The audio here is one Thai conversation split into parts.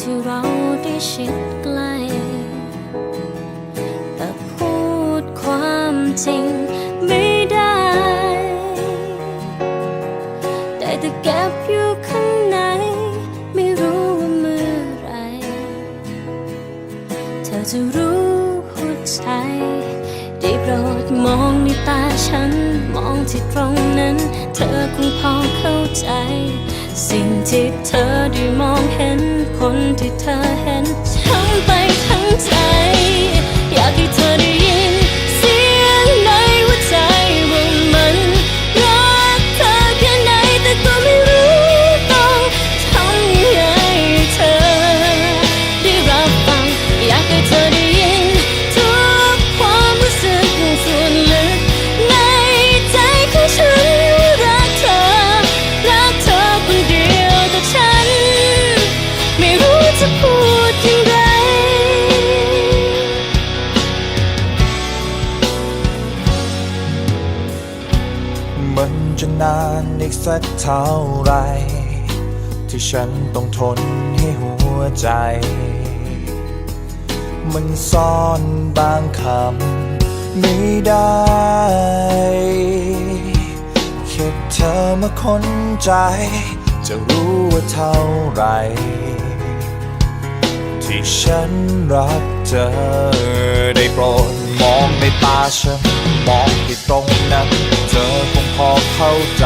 ที่เราได้ชิดใกล้ แต่พูดความจริงไม่ได้ได้แต่เก็บอยู่ข้างใน ไม่รู้ว่าเมื่อไร เธอจะรู้หัวใจได้โปรดมองในตาฉัน มองที่ตรงนั้น เธอคงพอเข้าใจ สิ่งที่เธอได้มองเห็น คนที่เธอเห็นช้ำไปทั้งใจ มันจะนานอีกสักเท่าไร ที่ฉันต้องทนให้หัวใจ มันซ่อนบางคำไม่ได้ แค่เธอมาค้นใจ จะรู้ว่าเท่าไร ที่ฉันรักเธอได้โปรดม องในตาฉันมองที่ตรงนั้นเธอคงพอเข้าใจ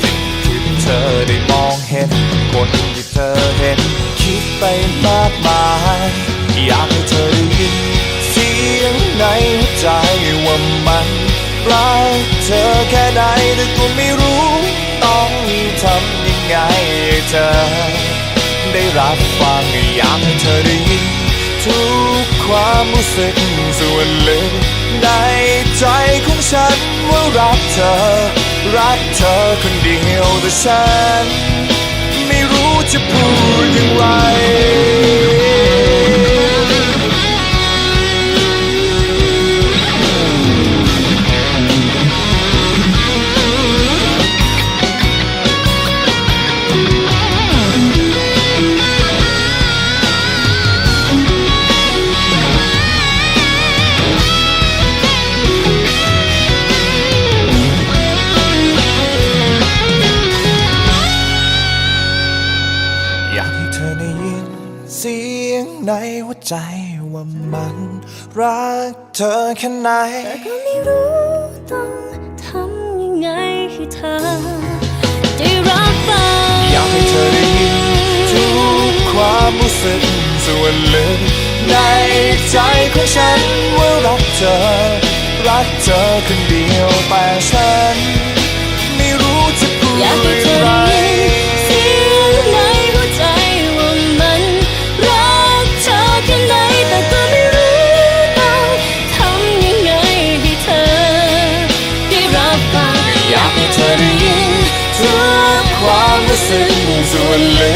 สิ่งที่เธอได้มองเห็น คนที่เธอเห็น คิดไปมากมาย อยากให้เธอได้ยิน เสียงในหัวใจว่ามันรักเธอแค่ไหนแต่ก็ไม่รู้ ต้องทำยังไงให้เธอ ได้รับฟังอยากให้เธอได้ ความรู้สึกส่วนลึกในใจของฉันว่ารักเธอ รักเธอคนเดียวแต่ฉัน ไม่รู้จะพูดอย่างไร ได้ยินเสียงในหัวใจว่ามันรักเธอแค่ไหน แต่ก็ไม่รู้ต้องทำยังไงให้เธอได้รับฟังอยากให้เธอได้ยินทุกความรู้สึกส่วนลึกในใจของฉันว่ารักเธอ รักเธอคนเดียวแต่ฉัน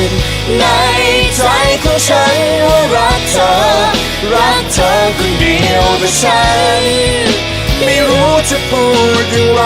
นในใจของฉันว่ารักเธอ รักเธอคนเดียวแต่ฉัน ไม่รู้จะพูดอย่างไร